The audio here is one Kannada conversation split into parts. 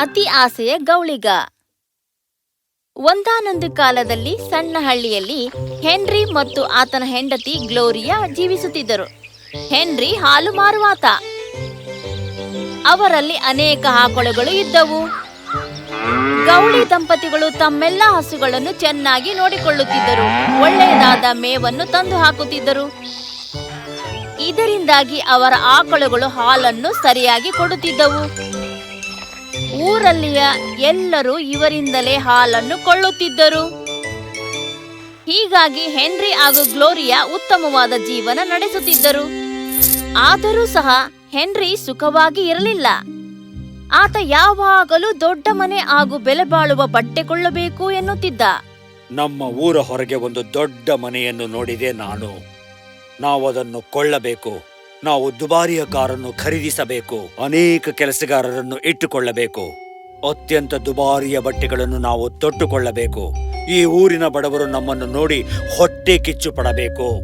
ಅತಿ ಆಸೆಯ ಗೌಳಿಗ. ಒಂದಾನೊಂದು ಕಾಲದಲ್ಲಿ ಸಣ್ಣ ಹಳ್ಳಿಯಲ್ಲಿ ಹೆನ್ರಿ ಮತ್ತು ಆತನ ಹೆಂಡತಿ ಗ್ಲೋರಿಯಾ ಜೀವಿಸುತ್ತಿದ್ದರು. ಹೆನ್ರಿ ಹಾಲು ಮಾರುವಾತ ಅವರಲ್ಲಿ ಅನೇಕ ಆಕಳುಗಳು ಇದ್ದವು. ಗೌಳಿ ದಂಪತಿಗಳು ತಮ್ಮೆಲ್ಲ ಹಸುಗಳನ್ನು ಚೆನ್ನಾಗಿ ನೋಡಿಕೊಳ್ಳುತ್ತಿದ್ದರು. ಒಳ್ಳೆಯದಾದ ಮೇವನ್ನು ತಂದು ಹಾಕುತ್ತಿದ್ದರು. ಇದರಿಂದಾಗಿ ಅವರ ಆಕಳುಗಳು ಹಾಲನ್ನು ಸರಿಯಾಗಿ ಕೊಡುತ್ತಿದ್ದವು. ಊರಲ್ಲಿಯ ಎಲ್ಲರೂ ಇವರಿಂದಲೇ ಹಾಲನ್ನು ಕೊಳ್ಳುತ್ತಿದ್ದರು. ಹೀಗಾಗಿ ಹೆನ್ರಿ ಹಾಗೂ ಗ್ಲೋರಿಯಾ ಉತ್ತಮವಾದ ಜೀವನ ನಡೆಸುತ್ತಿದ್ದರು. ಆದರೂ ಸಹ ಹೆನ್ರಿ ಸುಖವಾಗಿ ಇರಲಿಲ್ಲ. ಆತ ಯಾವಾಗಲೂ ದೊಡ್ಡ ಮನೆ ಹಾಗೂ ಬೆಲೆ ಬಾಳುವ ಬಟ್ಟೆ ಕೊಳ್ಳಬೇಕು ಎನ್ನುತ್ತಿದ್ದ. ನಮ್ಮ ಊರ ಹೊರಗೆ ಒಂದು ದೊಡ್ಡ ಮನೆಯನ್ನು ನೋಡಿದೆ ನಾನು. ನಾವು ಅದನ್ನು ಕೊಳ್ಳಬೇಕು. ನಾವು ದುಬಾರಿಯ ಕಾರನ್ನು ಖರೀದಿಸಬೇಕು ಅನೇಕ ಕೆಲಸಗಾರರನ್ನು ಇಟ್ಟುಕೊಳ್ಳಬೇಕು. ಅತ್ಯಂತ ದುಬಾರಿಯ ಬಟ್ಟೆಗಳನ್ನು ನಾವು ತೊಟ್ಟುಕೊಳ್ಳಬೇಕು. ಈ ಊರಿನ ಬಡವರು ನಮ್ಮನ್ನು ನೋಡಿ ಹೊಟ್ಟೆ ಕಿಚ್ಚು ಪಡಬೇಕು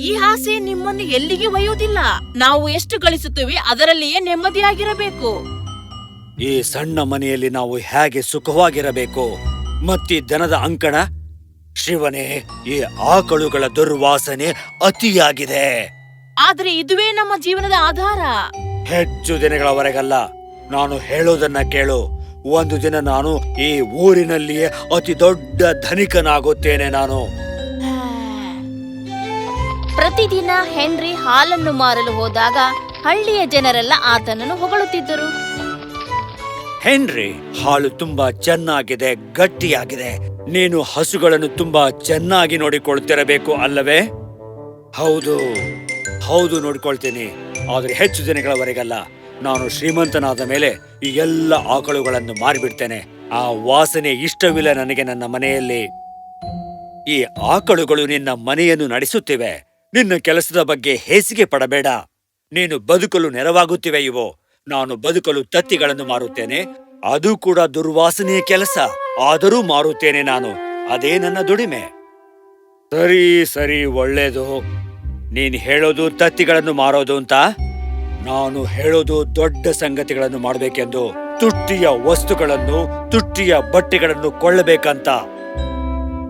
ಈ ಆಸೆ ನಿಮ್ಮನ್ನು ಎಲ್ಲಿಗೆ ಒಯ್ಯುವುದಿಲ್ಲ. ನಾವು ಎಷ್ಟು ಗಳಿಸುತ್ತೇವೆ ಅದರಲ್ಲಿಯೇ ನೆಮ್ಮದಿಯಾಗಿರಬೇಕು. ಈ ಸಣ್ಣ ಮನೆಯಲ್ಲಿ ನಾವು ಹೇಗೆ ಸುಖವಾಗಿರಬೇಕು? ಮತ್ತಿ ದನದ ಅಂಕಣ? ಶಿವನೇ ಈ ಆಕಳುಗಳ ದುರ್ವಾಸನೆ ಅತಿಯಾಗಿದೆ. ಆದ್ರೆ ಇದುವೇ ನಮ್ಮ ಜೀವನದ ಆಧಾರ. ಹೆಚ್ಚು ದಿನಗಳವರೆಗಲ್ಲ ನಾನು ಹೇಳೋದನ್ನ ಕೇಳು. ಒಂದು ದಿನ ನಾನು ಈ ಊರಿನಲ್ಲಿಯೇ ಅತಿ ದೊಡ್ಡ ಧನಿಕನಾಗುತ್ತೇನೆ ನಾನು. ಪ್ರತಿದಿನ ಹೆನ್ರಿ ಹಾಲನ್ನು ಮಾರಲು ಹೋದಾಗ ಹಳ್ಳಿಯ ಜನರೆಲ್ಲ ಆತನನ್ನು ಹೊಗಳುತ್ತಿದ್ದರು. ಹೆನ್ರಿ ಹಾಲು ತುಂಬಾ ಚೆನ್ನಾಗಿದೆ ಗಟ್ಟಿಯಾಗಿದೆ. ನೀನು ಹಸುಗಳನ್ನು ತುಂಬಾ ಚೆನ್ನಾಗಿ ನೋಡಿಕೊಳ್ತಿರಬೇಕು ಅಲ್ಲವೇ? ಹೌದು. ಹೌದು ನೋಡ್ಕೊಳ್ತೀನಿ. ಆದರೆ ಹೆಚ್ಚು ದಿನಗಳವರೆಗಲ್ಲ. ನಾನು ಶ್ರೀಮಂತನಾದ ಮೇಲೆ ಈ ಎಲ್ಲ ಆಕಳುಗಳನ್ನು ಮಾರಿಬಿಡ್ತೇನೆ. ಆ ವಾಸನೆ ಇಷ್ಟವಿಲ್ಲ ನನಗೆ ನನ್ನ ಮನೆಯಲ್ಲಿ. ಈ ಆಕಳುಗಳು ನಿನ್ನ ಮನೆಯನ್ನು ನಡೆಸುತ್ತಿವೆ. ನಿನ್ನ ಕೆಲಸದ ಬಗ್ಗೆ ಹೇಸಿಗೆ ಪಡಬೇಡ. ನೀನು ಬದುಕಲು ನೆರವಾಗುತ್ತಿವೆ ಇವು. ನಾನು ಬದುಕಲು ತತ್ತಿಗಳನ್ನು ಮಾರುತ್ತೇನೆ. ಅದು ಕೂಡ ದುರ್ವಾಸನೆಯ ಕೆಲಸ. ಆದರೂ ಮಾರುತ್ತೇನೆ ನಾನು. ಅದೇ ನನ್ನ ದುಡಿಮೆ. ಸರಿ ಸರಿ, ಒಳ್ಳೇದು. ನೀನ್ ಹೇಳೋದು ತತ್ತಿಗಳನ್ನು ಮಾರೋದು ಅಂತ? ನಾನು ಹೇಳೋದು ದೊಡ್ಡ ಸಂಗತಿಗಳನ್ನು ಮಾಡಬೇಕೆಂದು ತುಟ್ಟಿಯ ವಸ್ತುಗಳನ್ನು, ತುಟ್ಟಿಯ ಬಟ್ಟೆಗಳನ್ನು ಕೊಳ್ಳಬೇಕಂತ.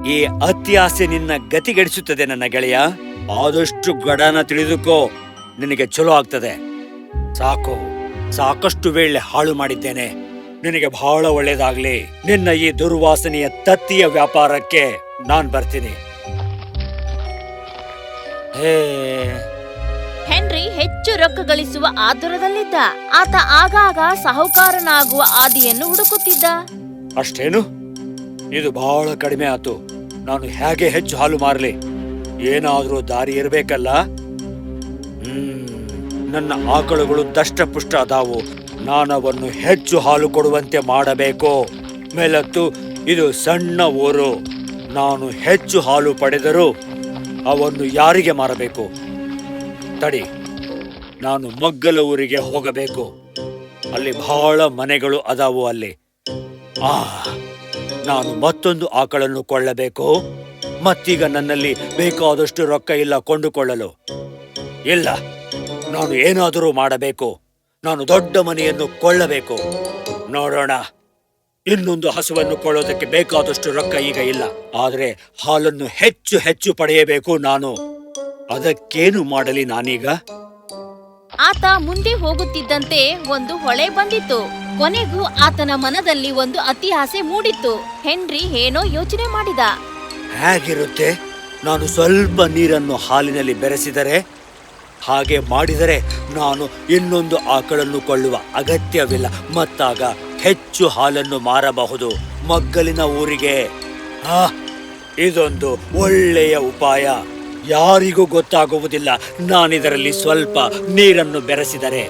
ಈ ಅತ್ಯಾಸೆ ನಿನ್ನ ಗತಿಗೆಡಿಸುತ್ತದೆ ನನ್ನ ಗೆಳೆಯ. ಆದಷ್ಟು ಗಡನ ತಿಳಿದುಕೋ, ನಿನಗೆ ಚಲೋ ಆಗ್ತದೆ. ಸಾಕು, ಸಾಕಷ್ಟು ವೇಳೆ ಹಾಳು ಮಾಡಿದ್ದೇನೆ. ನಿನಗೆ ಬಹಳ ಒಳ್ಳೇದಾಗ್ಲಿ. ನಿನ್ನ ಈ ದುರ್ವಾಸನೆಯ ತತ್ತಿಯ ವ್ಯಾಪಾರಕ್ಕೆ ನಾನ್ ಬರ್ತೀನಿ. ಹೇ. ಹೆನ್ರಿ ಹೆಚ್ಚು ರೊಕ್ಕ ಗಳಿಸುವ ಆತುರದಲ್ಲಿದ್ದ. ಆತ ಆಗಾಗ ಸಾಹುಕಾರನಾಗುವ ಆದಿಯನ್ನು ಹುಡುಕುತ್ತಿದ್ದ. ಅಷ್ಟೇನು? ಇದು ಬಹಳ ಕಡಿಮೆ ಆತು. ನಾನು ಹೇಗೆ ಹೆಚ್ಚು ಹಾಲು ಮಾರಲಿ? ಏನಾದರೂ ದಾರಿ ಇರಬೇಕಲ್ಲ? ಹ್ಮ್ ನನ್ನ ಆಕಳುಗಳು ದಷ್ಟಪುಷ್ಟ ಅದಾವು. ನಾನವನ್ನು ಹೆಚ್ಚು ಹಾಲು ಕೊಡುವಂತೆ ಮಾಡಬೇಕು. ಮೇಲತ್ತು ಇದು ಸಣ್ಣ ಊರು. ನಾನು ಹೆಚ್ಚು ಹಾಲು ಪಡೆದರೂ ಅವನ್ನು ಯಾರಿಗೆ ಮಾರಬೇಕು? ತಡಿ, ನಾನು ಮಗ್ಗಲ ಊರಿಗೆ ಹೋಗಬೇಕು. ಅಲ್ಲಿ ಬಹಳ ಮನೆಗಳು ಅದಾವು ಅಲ್ಲಿ. ಆ, ನಾನು ಮತ್ತೊಂದು ಆಕಳನ್ನು ಕೊಳ್ಳಬೇಕು. ಮತ್ತೀಗ ನನ್ನಲ್ಲಿ ಬೇಕಾದಷ್ಟು ರೊಕ್ಕ ಇಲ್ಲ ಕೊಂಡುಕೊಳ್ಳಲು. ಇಲ್ಲ, ನಾನು ಏನಾದರೂ ಮಾಡಬೇಕು. ನಾನು ದೊಡ್ಡ ಮನೆಯನ್ನು ಕೊಳ್ಳಬೇಕು. ನೋಡೋಣ. ಇನ್ನೊಂದು ಹಸುವನ್ನು ಕೊಳ್ಳೋದಕ್ಕೆ ಬೇಕಾದಷ್ಟು ರೊಕ್ಕ ಈಗ ಇಲ್ಲ. ಆದರೆ ಹಾಲನ್ನು ಹೆಚ್ಚು ಹೆಚ್ಚು ಪಡೆಯಬೇಕು ನಾನು. ಅದಕ್ಕೇನು ಮಾಡಲಿ ನಾನೀಗ? ಆತ ಮುಂದೆ ಹೋಗುತ್ತಿದ್ದಂತೆ ಒಂದು ಹೊಳೆ ಬಂದಿತ್ತು. ಕೊನೆಗೂ ಆತನ ಮನದಲ್ಲಿ ಒಂದು ಅತಿ ಆಸೆ ಮೂಡಿತ್ತು. ಹೆನ್ರಿ ಏನೋ ಯೋಚನೆ ಮಾಡಿದ. ಹೇಗಿರುತ್ತೆ? ನಾನು ಸ್ವಲ್ಪ ನೀರನ್ನು ಹಾಲಿನಲ್ಲಿ ಬೆರೆಸಿದರೆ ಹಾಗೆ ಮಾಡಿದರೆ ನಾನು ಇನ್ನೊಂದು ಆಕಳನ್ನು ಕೊಳ್ಳುವ ಅಗತ್ಯವಿಲ್ಲ. ಮತ್ತಾಗ ಹೆಚ್ಚು ಹಾಲನ್ನು ಮಾರಬಹುದು ಮಗ್ಗಲಿನ ಊರಿಗೆ. ಇದೊಂದು ಒಳ್ಳೆಯ ಉಪಾಯ. ಯಾರಿಗೂ ಗೊತ್ತಾಗುವುದಿಲ್ಲ ನಾನಿದರಲ್ಲಿ ಸ್ವಲ್ಪ ನೀರನ್ನು ಬೆರೆಸಿದರೆ.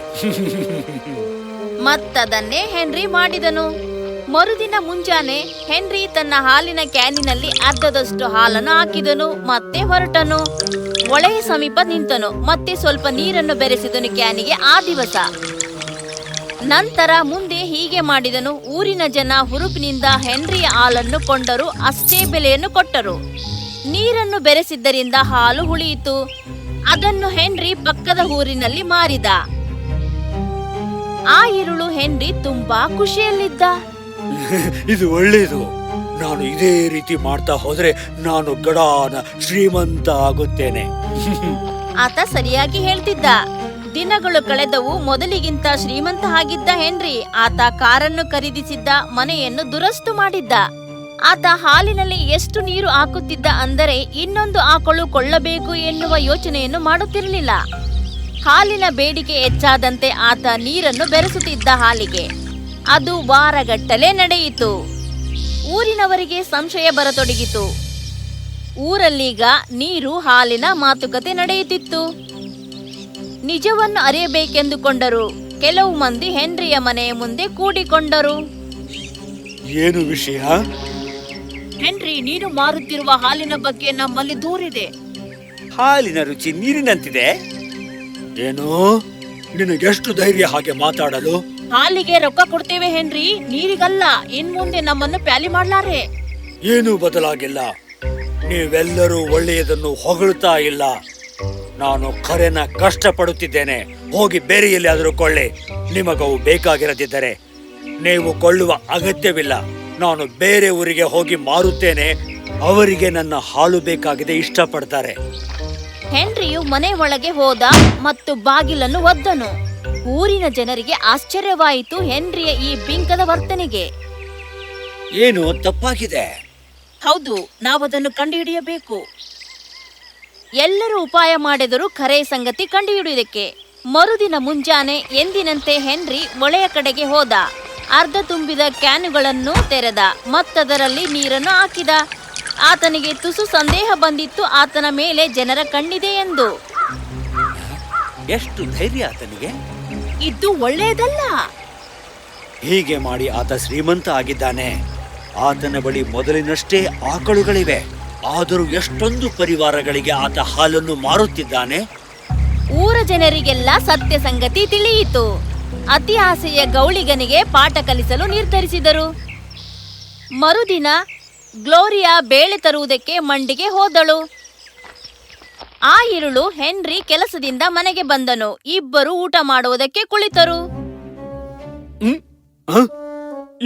ಮತ್ತದನ್ನೇ ಹೆನ್ರಿ ಮಾಡಿದನು. ಮರುದಿನ ಮುಂಜಾನೆ ಹೆನ್ರಿ ತನ್ನ ಹಾಲಿನ ಕ್ಯಾನಿನಲ್ಲಿ ಅರ್ಧದಷ್ಟು ಹಾಲನ್ನು ಹಾಕಿದನು, ಮತ್ತೆ ಹೊರಟನು. ಒಳೆಯ ಸಮೀಪ ನಿಂತನು, ಮತ್ತೆ ಸ್ವಲ್ಪ ನೀರನ್ನು ಬೆರೆಸಿದನು ಕ್ಯಾನಿಗೆ ಆ ದಿವಸ. ನಂತರ ಮುಂದೆ ಹೀಗೆ ಮಾಡಿದನು. ಊರಿನ ಜನ ಹುರುಪಿನಿಂದ ಹೆನ್ರಿಯ ಹಾಲನ್ನು ಕೊಂಡರು ಅಷ್ಟೇ ಬೆಲೆಯನ್ನು ಕೊಟ್ಟರು. ನೀರನ್ನು ಬೆರೆಸಿದ್ದರಿಂದ ಹಾಲು ಹುಳಿಯಿತು ಅದನ್ನು ಹೆನ್ರಿ ಪಕ್ಕದ ಊರಿನಲ್ಲಿ ಮಾರಿದ. ಆ ಇರುಳು ಹೆನ್ರಿ ತುಂಬಾ ಖುಷಿಯಲ್ಲಿದ್ದ. ಇದು ಒಳ್ಳೆಯದು ನಾನು ಇದೇ ರೀತಿ ಮಾಡ್ತಾ ಹೋದ್ರೆ ನಾನು ಗಡಾನ ಶ್ರೀಮಂತ ಆಗುತ್ತೇನೆ. ಆತ ಸರಿಯಾಗಿ ಹೇಳ್ತಿದ್ದ. ದಿನಗಳು ಕಳೆದವು, ಮೊದಲಿಗಿಂತ ಶ್ರೀಮಂತ ಆಗಿದ್ದ ಹೆನ್ರಿ ಆತ ಕಾರನ್ನು ಖರೀದಿಸಿದ್ದ, ಮನೆಯನ್ನು ದುರಸ್ತು ಮಾಡಿದ್ದ. ಆತ ಹಾಲಿನಲ್ಲಿ ಎಷ್ಟು ನೀರು ಹಾಕುತ್ತಿದ್ದ ಅಂದರೆ ಇನ್ನೊಂದು ಆಕಳು ಕೊಳ್ಳಬೇಕು ಎನ್ನುವ ಯೋಚನೆಯನ್ನು ಮಾಡುತ್ತಿರಲಿಲ್ಲ. ಹಾಲಿನ ಬೇಡಿಕೆ ಹೆಚ್ಚಾದಂತೆ ಆತ ನೀರನ್ನು ಬೆರೆಸುತ್ತಿದ್ದ ಹಾಲಿಗೆ. ಅದು ವಾರಗಟ್ಟಲೆ ನಡೆಯಿತು. ಊರಿನವರಿಗೆ ಸಂಶಯ ಬರತೊಡಗಿತು. ಊರಲ್ಲೀಗ ನೀರು ಹಾಲಿನ ಮಾತುಕತೆ ನಡೆಯುತ್ತಿತ್ತು. ನಿಜವನ್ನು ಅರಿಯಬೇಕೆಂದುಕೊಂಡರು. ಕೆಲವು ಮಂದಿ ಹೆನ್ರಿಯ ಮನೆಯ ಮುಂದೆ ಕೂಡಿಕೊಂಡರು. ಏನು ವಿಷಯ? ಹೆನ್ರಿ ನೀನು ಮಾರುತ್ತಿರುವ ಹಾಲಿನ ಬಗ್ಗೆ ನಮ್ಮಲ್ಲಿ ದೂರಿದೆ. ಹಾಲಿನ ರುಚಿ ನೀರಿನಂತಿದೆ. ಏನು? ನಿನಗೆಷ್ಟು ಧೈರ್ಯ ಹಾಗೆ ಮಾತಾಡಲು? ಹಾಲಿಗೆ ರೊಕ್ಕ ಕೊಡ್ತೇವೆ ಹೆನ್ರಿ ನೀರಿಗಲ್ಲ. ಇನ್ ಮುಂದೆ ನಮ್ಮನ್ನು ಪ್ಯಾಲಿ ಮಾಡ್ಲಾರೆ. ಏನೂ ಬದಲಾಗಿಲ್ಲ. ನೀವೆಲ್ಲರೂ ಒಳ್ಳೆಯದನ್ನು ಹೊಗಳುತ್ತಾ ಇಲ್ಲ. ನಾನು ಕರೆನ ಕಷ್ಟಪಡುತ್ತಿದ್ದೇನೆ. ಹೋಗಿ ಬೇರೆ ಎಲ್ಲಿಯಾದರೂ ಕೊಳ್ಳಿ. ನಿಮಗವು ಬೇಕಾಗಿರದಿದ್ದರೆ ನೀವು ಕೊಳ್ಳುವ ಅಗತ್ಯವಿಲ್ಲ. ನಾನು ಬೇರೆ ಊರಿಗೆ ಹೋಗಿ ಮಾರುತ್ತೇನೆ. ಅವರಿಗೆ ನನ್ನ ಹಾಲು ಬೇಕಾಗಿದೆ ಇಷ್ಟಪಡ್ತಾರೆ. ಹೆನ್ರಿಯು ಮನೆ ಒಳಗೆ ಹೋದ ಮತ್ತು ಬಾಗಿಲನ್ನು ಒದ್ದನು. ಊರಿನ ಜನರಿಗೆ ಆಶ್ಚರ್ಯವಾಯಿತು ಹೆನ್ರಿಯ ಈ ಬಿಂಕದ ವರ್ತನೆಗೆ. ಏನು ತಪ್ಪಾಗಿದೆ? ಹೌದು ನಾವದನ್ನು ಕಂಡುಹಿಡಿಯಬೇಕು. ಎಲ್ಲರೂ ಉಪಾಯ ಮಾಡಿದರೂ ಖರೆ ಸಂಗತಿ ಕಂಡುಹಿಡಿಯುವುದಕ್ಕೆ. ಮರುದಿನ ಮುಂಜಾನೆ ಎಂದಿನಂತೆ ಹೆನ್ರಿ ಒಳೆಯ ಕಡೆಗೆ ಹೋದ. ಅರ್ಧ ತುಂಬಿದ ಕ್ಯಾನುಗಳನ್ನು ತೆರೆದ. ಮತ್ತದರಲ್ಲಿ ನೀರನ್ನು ಹಾಕಿದ. ಆತನಿಗೆ ತುಸು ಸಂದೇಹ ಬಂದಿತ್ತು. ಆತನ ಮೇಲೆ ಜನರ ಕಣ್ಣಿದೆ ಎಂದು. ಎಷ್ಟು ಧೈರ್ಯ ಆತನಿಗೆ. ಇದು ಒಳ್ಳೆಯದಲ್ಲ. ಹೀಗೆ ಮಾಡಿ ಆತ ಶ್ರೀಮಂತ ಆಗಿದ್ದಾನೆ. ಆತನ ಬಳಿ ಮೊದಲಿನಷ್ಟೇ ಆಕಳುಗಳಿವೆ. ಆದರೂ ಎಷ್ಟೊಂದು ಪರಿವಾರಗಳಿಗೆ ಆತ ಹಾಲನ್ನು ಮಾರುತ್ತಿದ್ದಾನೆ? ಊರ ಜನರಿಗೆಲ್ಲ ಸತ್ಯ ಸಂಗತಿ ತಿಳಿಯಿತು. ಅತಿ ಆಸೆಯ ಗೌಳಿಗನಿಗೆ ಪಾಠ ಕಲಿಸಲು ನಿರ್ಧರಿಸಿದರು. ಮರುದಿನ ಗ್ಲೋರಿಯಾ ಬೇಳೆ ತರುವುದಕ್ಕೆ ಮಂಡಿಗೆ ಹೋದಳು. ಆ ಇರುಳು ಹೆನ್ರಿ ಕೆಲಸದಿಂದ ಮನೆಗೆ ಬಂದನು. ಇಬ್ಬರು ಊಟ ಮಾಡುವುದಕ್ಕೆ ಕುಳಿತರು?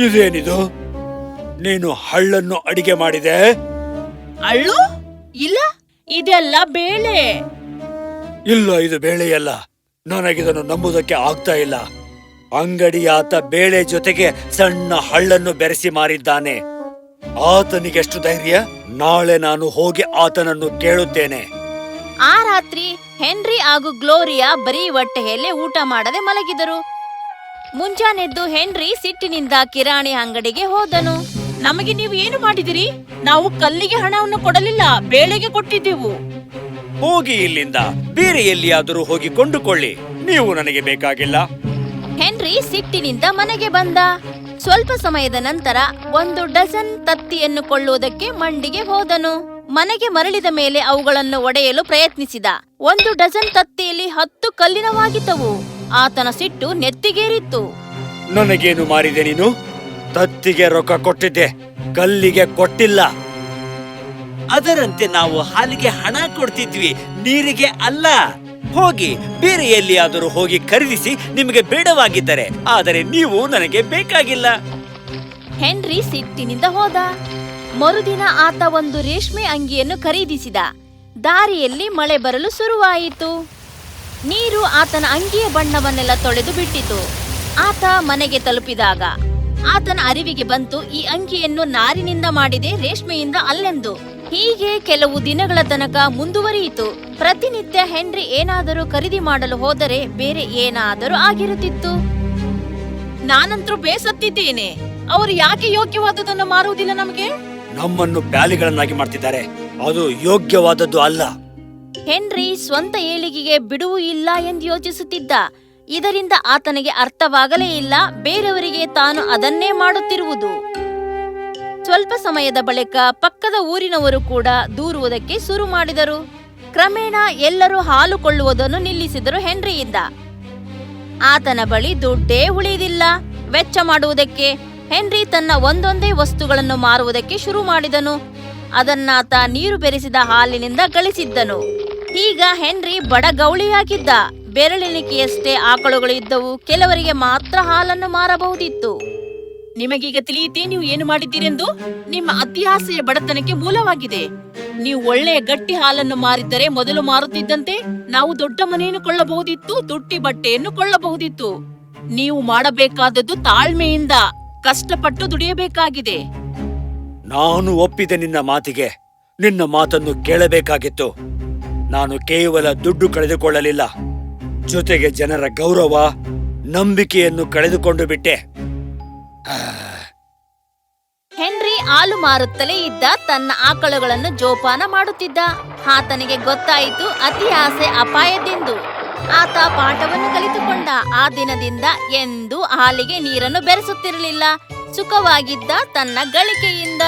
ಇದೇನಿದು? ನೀನು ಹಳ್ಳನ್ನು ಅಡಿಗೆ ಮಾಡಿದೆ? ಅಳ್ಳು? ಇಲ್ಲ ಇದೆಲ್ಲ ಬೇಳೆ. ಇಲ್ಲ ಇದು ಬೇಳೆಯಲ್ಲ. ನನಗಿದನ್ನು ನಂಬುವುದಕ್ಕೆ ಆಗ್ತಾ ಇಲ್ಲ. ಅಂಗಡಿಯಾತ ಬೇಳೆ ಜೊತೆಗೆ ಸಣ್ಣ ಹಳ್ಳನ್ನು ಬೆರೆಸಿ ಮಾರಿದ್ದಾನೆ. ಆತನಿಗೆಷ್ಟು ಧೈರ್ಯ? ನಾಳೆ ನಾನು ಹೋಗಿ ಆತನನ್ನು ಕೇಳುತ್ತೇನೆ. ಆ ರಾತ್ರಿ ಹೆನ್ರಿ ಹಾಗೂ ಗ್ಲೋರಿಯಾ ಬರೀ ಹೊಟ್ಟೆಯಲ್ಲೇ ಊಟ ಮಾಡದೆ ಮಲಗಿದರು. ಮುಂಜಾನೆದ್ದು ಹೆನ್ರಿ ಸಿಟ್ಟಿನಿಂದ ಕಿರಾಣಿ ಅಂಗಡಿಗೆ ಹೋದನು. ನಮಗೆ ನೀವು ಏನು ಮಾಡಿದಿರಿ? ನಾವು ಕಲ್ಲಿಗೆ ಹಣವನ್ನು ಕೊಡಲಿಲ್ಲ ಬೇಳೆಗೆ ಕೊಟ್ಟಿದ್ದೆವು. ಹೋಗಿ ಇಲ್ಲಿಂದ ಬೇರೆ ಎಲ್ಲಿಯಾದರೂ ಹೋಗಿ ಕೊಂಡುಕೊಳ್ಳಿ. ನೀವು ನನಗೆ ಬೇಕಾಗಿಲ್ಲ. ಹೆನ್ರಿ ಸಿಟ್ಟಿನಿಂದ ಮನೆಗೆ ಬಂದ. ಸ್ವಲ್ಪ ಸಮಯದ ನಂತರ ಒಂದು ಡಜನ್ ತತ್ತಿಯನ್ನು ಕೊಳ್ಳುವುದಕ್ಕೆ ಮಂಡಿಗೆ ಹೋದನು. ಮನೆಗೆ ಮರಳಿದ ಮೇಲೆ ಅವುಗಳನ್ನು ಒಡೆಯಲು ಪ್ರಯತ್ನಿಸಿದ. ಒಂದು ಡಜನ್ ತತ್ತಿಯಲ್ಲಿ ಹತ್ತು ಕಲ್ಲಿನವಾಗಿದ್ದವು. ಆತನ ಸಿಟ್ಟು ನೆತ್ತಿಗೇರಿತ್ತು. ನನಗೇನು ಮಾರಿದೆ ನೀನು? ತತ್ತಿಗೆ ರೊಕ್ಕ ಕೊಟ್ಟಿದ್ದೆ. ಕಲ್ಲಿಗೆ ಕೊಟ್ಟಿಲ್ಲ. ಅದರಂತೆ ನಾವು ಹಾಲಿಗೆ ಹಣ ಕೊಡ್ತಿದ್ವಿ, ನೀರಿಗೆ ಅಲ್ಲ. ಹೋಗಿ, ಬೇರೆ ಎಲ್ಲಿಯಾದರೂ ಹೋಗಿ ಖರೀದಿಸಿ ನಿಮಗೆ ಬೇಡವಾಗಿದ್ದರೆ, ಆದರೆ ನೀವು ನನಗೆ ಬೇಕಾಗಿಲ್ಲ. ಹೆನ್ರಿ ಸಿಟ್ಟಿನಿಂದ ಹೋದ. ಮರುದಿನ ಆತ ಒಂದು ರೇಷ್ಮೆ ಅಂಗಿಯನ್ನು ಖರೀದಿಸಿದ. ದಾರಿಯಲ್ಲಿ ಮಳೆ ಬರಲು ಶುರುವಾಯಿತು. ನೀರು ಆತನ ಅಂಗಿಯ ಬಣ್ಣವನ್ನೆಲ್ಲ ತೊಳೆದು ಬಿಟ್ಟಿತು. ಆತ ಮನೆಗೆ ತಲುಪಿದಾಗ ಆತನ ಅರಿವಿಗೆ ಬಂತು ಈ ಅಂಗಿಯನ್ನು ನಾರಿನಿಂದ ಮಾಡಿದೆ ರೇಷ್ಮೆಯಿಂದ ಅಲ್ಲೆಂದು. ಹೀಗೆ ಕೆಲವು ದಿನಗಳ ತನಕ ಮುಂದುವರಿಯಿತು. ಪ್ರತಿನಿತ್ಯ ಹೆನ್ರಿ ಏನಾದರೂ ಖರೀದಿ ಮಾಡಲು ಹೋದರೆ ಬೇರೆ ಏನಾದರೂ ಆಗಿರುತ್ತಿತ್ತು. ನಾನಂತರೂ ಬೇಸತ್ತಿದ್ದೇನೆ. ಅವರು ಯಾಕೆ ಯೋಗ್ಯವಾದದನ್ನು ಮಾರುವುದಿಲ್ಲ ನಮಗೆ? ನಮ್ಮನ್ನು ಬ್ಯಾಲಿಗಳನ್ನಾಗಿ ಮಾಡ್ತಿದ್ದಾರೆ. ಅದು ಯೋಗ್ಯವಾದದ್ದು ಅಲ್ಲ. ಹೆನ್ರಿ ಸ್ವಂತ ಏಳಿಗೆಗೆ ಬಿಡುವು ಇಲ್ಲ ಎಂದು ಯೋಚಿಸುತ್ತಿದ್ದ. ಇದರಿಂದ ಆತನಿಗೆ ಅರ್ಥವಾಗಲೇ ಇಲ್ಲ, ಬೇರೆಯವರಿಗೆ ತಾನು ಅದನ್ನೇ ಮಾಡುತ್ತಿರುವುದು. ಸ್ವಲ್ಪ ಸಮಯದ ಬಳಿಕ ಪಕ್ಕದ ಊರಿನವರು ಕೂಡ ದೂರುವುದಕ್ಕೆ ಶುರು ಮಾಡಿದರು. ಕ್ರಮೇಣ ಎಲ್ಲರೂ ಹಾಲು ಕೊಳ್ಳುವುದನ್ನು ನಿಲ್ಲಿಸಿದರು ಹೆನ್ರಿಯಿಂದ. ಆತನ ಬಳಿ ದುಡ್ಡೇ ಉಳಿದಿಲ್ಲ. ವೆಚ್ಚ ಮಾಡುವುದಕ್ಕೆ ಹೆನ್ರಿ ತನ್ನ ಒಂದೊಂದೇ ವಸ್ತುಗಳನ್ನು ಮಾರುವುದಕ್ಕೆ ಶುರು ಮಾಡಿದನು. ಅದನ್ನಾತ ನೀರು ಬೆರೆಸಿದ ಹಾಲಿನಿಂದ ಗಳಿಸಿದ್ದನು. ಈಗ ಹೆನ್ರಿ ಬಡ ಗೌಳಿಯಾಗಿದ್ದ. ಬೆರಳೆಣಿಕೆಯಷ್ಟೇ ಆಕಳುಗಳು ಇದ್ದವು. ಕೆಲವರಿಗೆ ಮಾತ್ರ ಹಾಲನ್ನು ಮಾರಬಹುದಿತ್ತು. ನಿಮಗೀಗ ತಿಳಿಯಿತೆ ನೀವು ಏನು ಮಾಡಿದ್ದೀರೆಂದು? ನಿಮ್ಮ ಅತಿಯಾಸೆಯ ಬಡತನಕ್ಕೆ ಮೂಲವಾಗಿದೆ. ನೀವು ಒಳ್ಳೆಯ ಗಟ್ಟಿ ಹಾಲನ್ನು ಮಾರಿದ್ದರೆ ಮೊದಲು ಮಾರುತ್ತಿದ್ದಂತೆ ನಾವು ದೊಡ್ಡ ಮನೆಯನ್ನು ಕೊಳ್ಳಬಹುದಿತ್ತು, ತುಟ್ಟಿ ಬಟ್ಟೆಯನ್ನು ಕೊಳ್ಳಬಹುದಿತ್ತು. ನೀವು ಮಾಡಬೇಕಾದದ್ದು ತಾಳ್ಮೆಯಿಂದ, ಕಷ್ಟಪಟ್ಟು ದುಡಿಯಬೇಕಾಗಿದೆ. ನಾನು ಒಪ್ಪಿದೆ ನಿನ್ನ ಮಾತಿಗೆ. ನಿನ್ನ ಮಾತನ್ನು ಕೇಳಬೇಕಾಗಿತ್ತು. ನಾನು ಕೇವಲ ದುಡ್ಡು ಕಳೆದುಕೊಳ್ಳಲಿಲ್ಲ. ಜೊತೆಗೆ ಜನರ ಗೌರವ, ನಂಬಿಕೆಯನ್ನು ಕಳೆದುಕೊಂಡು ಬಿಟ್ಟೆ. ಹೆನ್ರಿ ಹಾಲು ಮಾರುತ್ತಲೇ ಇದ್ದ ತನ್ನ ಆಕಳುಗಳನ್ನು ಜೋಪಾನ ಮಾಡುತ್ತಿದ್ದ. ಆತನಿಗೆ ಗೊತ್ತಾಯಿತು ಅತಿ ಆಸೆ ಅಪಾಯದೆಂದು. ಆತ ಪಾಠವನ್ನು ಕಲಿತುಕೊಂಡ. ಆ ದಿನದಿಂದ ಎಂದು ಹಾಲಿಗೆ ನೀರನ್ನು ಬೆರೆಸುತ್ತಿರಲಿಲ್ಲ. ಸುಖವಾಗಿದ್ದ ತನ್ನ ಗಳಿಕೆಯಿಂದ.